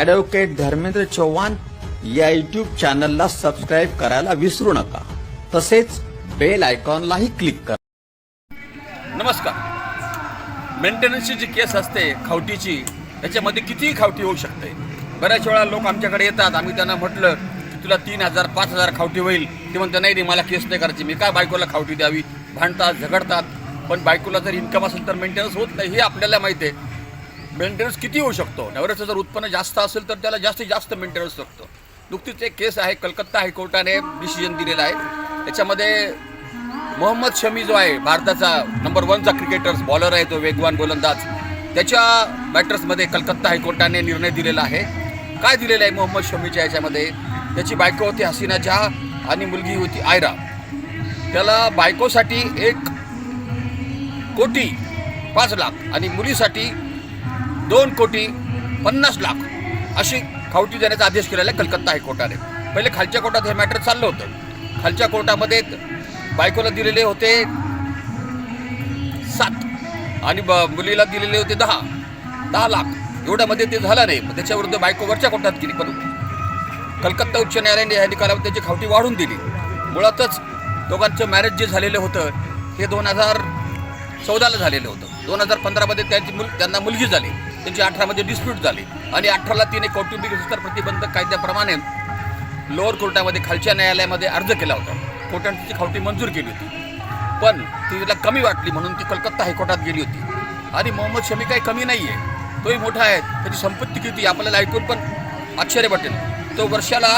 Advocate Dharmendra Chavan या YouTube चॅनलला subscribe करायला विसरू नका. तसेच बेल आयकॉनलाही क्लिक करा. नमस्कार. मेंटेनन्सची जी केस असते खावटीची त्याच्यामध्ये कितीही खावटी होऊ शकते. बऱ्याच वेळा लोक आमच्याकडे येतात आम्ही त्यांना म्हटलं की तुला तीन हजार पाच हजार खावटी होईल. ते म्हणतं नाही नाही मला केस नाही करायची. मी काय बायकोला खावटी द्यावी? भांडतात झगडतात. पण बायकोला जर इन्कम असेल तर मेंटेनन्स होत नाही हे आपल्याला माहिती आहे. मेंटेनन्स किती होऊ शकतो? नवऱ्याचं जर उत्पन्न जास्त असेल तर त्याला जास्तीत जास्त मेंटेनन्स लागतो. नुकतीच एक केस आहे कलकत्ता हायकोर्टाने डिसिजन दिलेला आहे. त्याच्यामध्ये मोहम्मद शमी जो आहे भारताचा नंबर वनचा क्रिकेटर्स बॉलर आहे तो वेगवान गोलंदाज. त्याच्या मॅटर्समध्ये कलकत्ता हायकोर्टाने निर्णय दिलेला आहे. काय दिलेलं आहे मोहम्मद शमीच्या याच्यामध्ये? त्याची बायको होती हसीना जहा आणि मुलगी होती आयरा. त्याला बायकोसाठी एक कोटी पाच लाख आणि मुलीसाठी दोन कोटी पन्नास लाख अशी खावटी देण्याचा आदेश केलेला आहे कलकत्ता हायकोर्टाने. पहिले खालच्या कोर्टात हे मॅटर चाललं होतं. खालच्या कोर्टामध्ये बायकोला दिलेले होते सात आणि ब मुलीला दिलेले होते दहा. दहा लाख. एवढ्यामध्ये ते झालं नाही. मग त्याच्याविरुद्ध बायको वरच्या कोर्टात गेली पण कलकत्ता उच्च न्यायालयाने या निकालावर त्याची खावटी वाढून दिली. मुळातच दोघांचं मॅरेज जे झालेलं होतं हे दोन हजार चौदाला झालेलं होतं. दोन हजार पंधरामध्ये त्यांची मुल त्यांना मुलगी झाली. त्यांची अठरामध्ये डिस्प्यूट झाली. आणि अठराला तिने कौटुंबिक विस्तार प्रतिबंधक कायद्याप्रमाणे लोअर कोर्टामध्ये खालच्या न्यायालयामध्ये अर्ज केला होता. कोर्टाने तिची खावटी मंजूर केली होती. पण तिला कमी वाटली म्हणून ती कलकत्ता हायकोर्टात गेली होती. आणि मोहम्मद शमी काही कमी नाही आहे तोही मोठा आहे. त्याची संपत्ती किती आपल्याला ऐकून पण आश्चर्य वाटेल. तो वर्षाला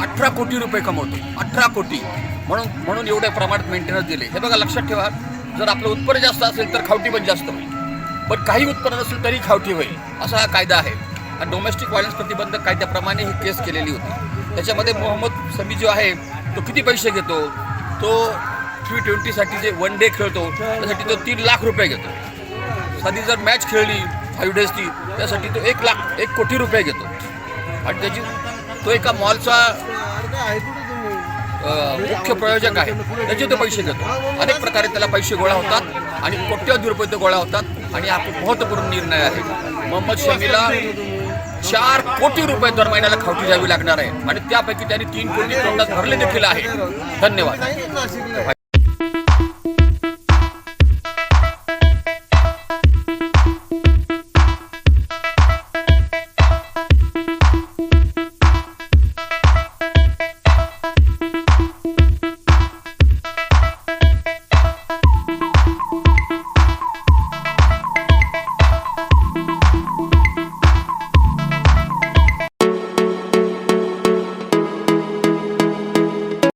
अठरा कोटी रुपये कमवतो. अठरा कोटी. म्हणून म्हणून एवढ्या प्रमाणात मेंटेनन्स दिले. हे बघा लक्षात ठेवा. जर आपलं उत्पन्न जास्त असेल तर खावटी पण जास्त होईल. पण काही उत्पन्न नसेल तरी खावटी होईल असा हा कायदा आहे. आणि डोमेस्टिक व्हायलन्स प्रतिबंधक कायद्याप्रमाणे ही केस केलेली होती. त्याच्यामध्ये मोहम्मद समी जो आहे तो किती पैसे घेतो? तो टी ट्वेंटीसाठी जे वन डे खेळतो त्यासाठी तो तीन लाख रुपये घेतो. साधी जर मॅच खेळली फाईव्ह डेजची त्यासाठी तो एक लाख एक कोटी रुपये घेतो. आणि त्याची तो एका मॉलचा मुख्य प्रयोजक आहे. त्याचे तो पैसे घेतो. अनेक प्रकारे त्याला पैसे गोळा होतात आणि कोट्यवधी रुपये ते गोळा होतात. आणि हा महत्त्वपूर्ण निर्णय आहे. मोहम्मद शमीला चार कोटी रुपये दर महिन्याला खावटी द्यावी लागणार आहे. आणि त्यापैकी त्यांनी तीन कोटी तोंडात भरले देखील आहे. धन्यवाद.